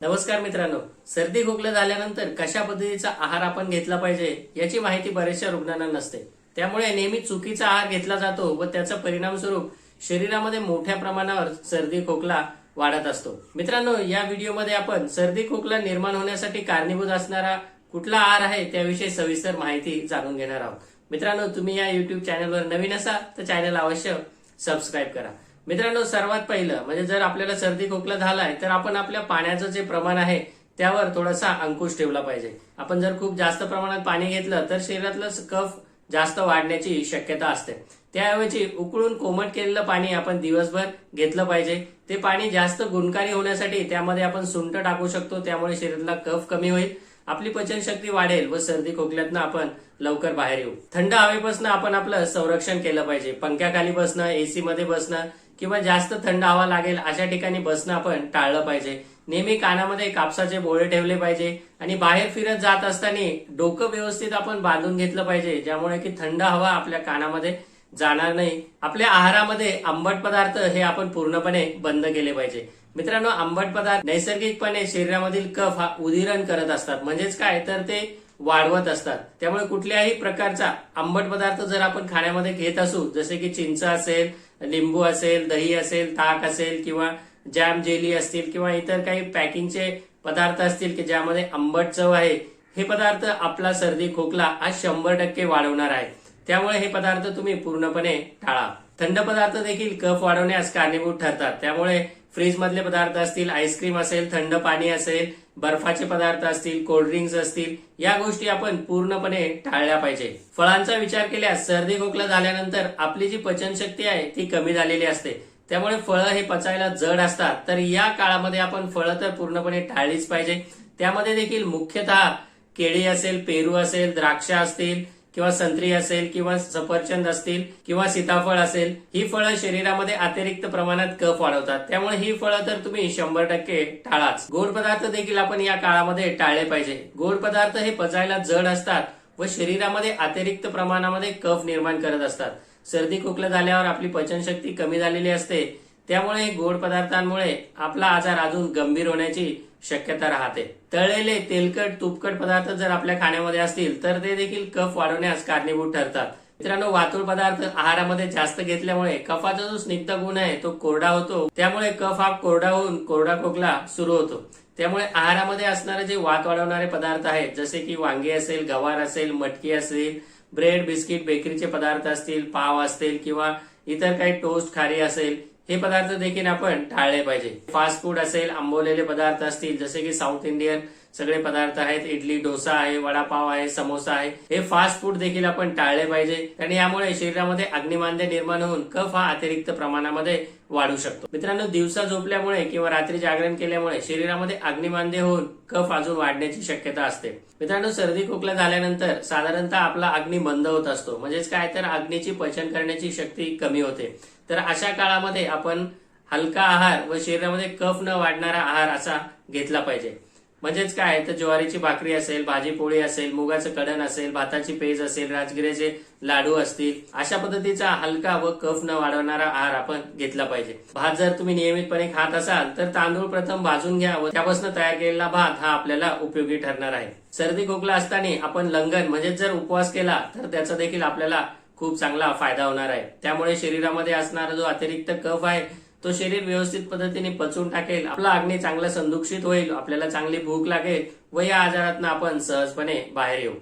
नमस्कार मित्रांनो सर्दी खोकला झाल्यानंतर कशा पद्धतीचा आहार आपण घेतला पाहिजे याची माहिती बऱ्याचशा रुग्णांना नसते. त्यामुळे नेहमी चुकीचा आहार घेतला जातो व त्याचा परिणाम स्वरूप शरीरामध्ये मोठ्या प्रमाणावर सर्दी खोकला वाढत असतो. मित्रांनो या व्हिडिओमध्ये आपण सर्दी खोकला निर्माण होण्यासाठी कारणीभूत असणारा कुठला आहार आहे त्याविषयी सविस्तर माहिती जाणून घेणार आहोत. मित्रांनो तुम्ही या युट्यूब चॅनलवर नवीन असाल तर चॅनल अवश्य सबस्क्राईब करा. मित्रांनो सर्वात पहिलं म्हणजे जर आपल्याला सर्दी खोकला झालाय तर आपण आपल्या पाण्याचं जे प्रमाण आहे त्यावर थोडासा अंकुश ठेवला पाहिजे. आपण जर खूप जास्त प्रमाणात पाणी घेतलं तर शरीरातलं कफ जास्त वाढण्याची शक्यता असते. त्याऐवजी उकळून कोमट केलेलं पाणी आपण दिवसभर घेतलं पाहिजे. ते पाणी जास्त गुणकारी होण्यासाठी त्यामध्ये आपण सुंट टाकू शकतो त्यामुळे शरीरातला कफ कमी होईल. आपली पचनशक्ती वाढेल व सर्दी खोकल्यातनं आपण लवकर बाहेर येऊ. थंड हवेपासून आपण आपलं संरक्षण केलं पाहिजे. पंख्याखाली बसणं एसी मध्ये बसणं किंवा जास्त थंड हवा लागेल अशा ठिकाणी बसणं आपण टाळलं पाहिजे. नेहमी कानामध्ये कापसाचे बोळे ठेवले पाहिजे आणि बाहेर फिरत जात असताना डोकं व्यवस्थित आपण बांधून घेतलं पाहिजे ज्यामुळे की थंड हवा आपल्या कानामध्ये जाणार नाही. आपल्या आहारामध्ये आंबट पदार्थ हे आपण पूर्णपणे बंद केले पाहिजे. मित्रांनो आंबट पदार्थ नैसर्गिकपणे शरीरामधील कफ हा उदिरण करत असतात. म्हणजेच काय? तर ते वाढवत असतात. त्यामुळे कुठल्याही प्रकारचा आंबट पदार्थ जर आपण खाण्यामध्ये घेत असू जसे की चिंच असेल लिंबू असेल दही असेल ताक असेल किंवा जॅम जेली असतील किंवा इतर काही पॅकिंगचे पदार्थ असतील की ज्यामध्ये आंबट चव आहे हे पदार्थ आपला सर्दी खोकला हा शंभर टक्के वाढवणार आहे. त्यामुळे हे पदार्थ तुम्ही पूर्णपणे टाळा. थंड पदार्थ देखील कफ वाढवण्यास कारणीभूत ठरतात. त्यामुळे फ्रीजमधले पदार्थ असतील आईस्क्रीम असेल थंड पाणी असेल बर्फाचे पदार्थ असतील कोल्ड्रिंक्स असतील या गोष्टी आपण पूर्णपणे टाळल्या पाहिजे. फळांचा विचार केल्यास सर्दी खोकला झाल्यानंतर आपली जी पचनशक्ती आहे ती कमी झालेली असते. त्यामुळे फळं हे पचायला जड असतात. तर या काळामध्ये आपण फळं तर पूर्णपणे टाळलीच पाहिजे. त्यामध्ये देखील मुख्यतः केळी असेल पेरू असेल द्राक्ष असतील किंवा संत्री असेल किंवा सफरचंद असतील किंवा सीताफळ असेल ही फळं शरीरामध्ये अतिरिक्त प्रमाणात कफ वाढवतात. त्यामुळे ही फळं तर तुम्ही शंभर टक्के टाळाच. गोड पदार्थ देखील आपण या काळामध्ये टाळले पाहिजे. गोड पदार्थ हे पचायला जड असतात व शरीरामध्ये अतिरिक्त प्रमाणामध्ये कफ निर्माण करत असतात. सर्दी खोकला झाल्यावर आपली पचनशक्ती कमी झालेली असते. त्यामुळे गोड पदार्थांमुळे आपला आजार अजून गंभीर होण्याची शक्यता राहते. तळलेले तेलकट तुपकट पदार्थ जर आपल्या खाण्यामध्ये असतील तर ते देखील कफ वाढवण्यास कारणीभूत ठरतात. मित्रांनो वातुळ पदार्थ आहारामध्ये जास्त घेतल्यामुळे कफाचा जो स्निग्ध गुण आहे तो कोरडा होतो. त्यामुळे कफ हा कोरडा होऊन कोरडा खोकला सुरू होतो. त्यामुळे आहारामध्ये असणारे जे वात वाढवणारे पदार्थ आहेत जसे की वांगी असेल गवार असेल मटकी असेल ब्रेड बिस्किट बेकरीचे पदार्थ असतील पाव असतील किंवा इतर काही टोस्ट खारी असेल हे पदार्थ देखील आपण टाळले पाहिजे. फास्ट फूड असेल आंबवलेले पदार्थ असतील जसे की साऊथ इंडियन सगळे पदार्थ आहेत इडली डोसा आहे वडापाव आहे समोसा आहे. हे फास्ट फूड देखील आपण टाळले पाहिजे. आणि यामुळे शरीरामध्ये अग्निमांद्य निर्माण होऊन कफ हा अतिरिक्त प्रमाणामध्ये वाढू शकतो. मित्रांनो दिवसा झोपल्यामुळे किंवा रात्री जागरण केल्यामुळे शरीरामध्ये अग्निमांद्य होऊन कफ अजून वाढण्याची शक्यता असते. मित्रांनो सर्दी खोकला झाल्यानंतर साधारणतः आपला अग्नी बंद होत असतो. म्हणजेच काय? तर अग्नीची पचन करण्याची शक्ती कमी होते. तर अशा काळामध्ये आपण हलका आहार व शरीरामध्ये कफ न वाढणारा आहार असा घेतला पाहिजे. म्हणजेच काय? तर ज्वारीची भाकरी असेल भाजी पोळी असेल मुगाचं कडण असेल भाताची पेज असेल राजगिऱ्याचे लाडू असतील अशा पद्धतीचा हलका व कफ न वाढवणारा आहार आपण घेतला पाहिजे. भात जर तुम्ही नियमितपणे खात असाल तर तांदूळ प्रथम भाजून घ्या व त्यापासून तयार केलेला भात हा आपल्याला उपयोगी ठरणार आहे. सर्दी खोकला असताना आपण लंगन म्हणजेच जर उपवास केला तर त्याचा देखील आपल्याला खूप चांगला फायदा होणार आहे. त्यामुळे शरीरामध्ये असणारा जो अतिरिक्त कफ आहे तो शरीर व्यवस्थित पद्धतीने पचवून टाकेल. आपला अग्नी चांगला संदुक्षित होईल. आपल्याला चांगली भूक लागेल व या आजारातून आपण सहजपणे बाहेर येऊ.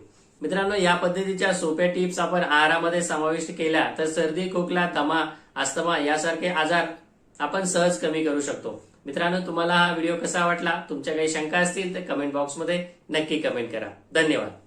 मित्रांनो या पद्धतीच्या सोप्या टिप्स आपण आहारामध्ये समाविष्ट केल्या तर सर्दी खोकला दमा अस्थमा यासारखे आजार आपण सहज कमी करू शकतो. मित्रांनो तुम्हाला हा व्हिडिओ कसा वाटला? तुमच्या काही शंका असतील तर कमेंट बॉक्समध्ये नक्की कमेंट करा. धन्यवाद.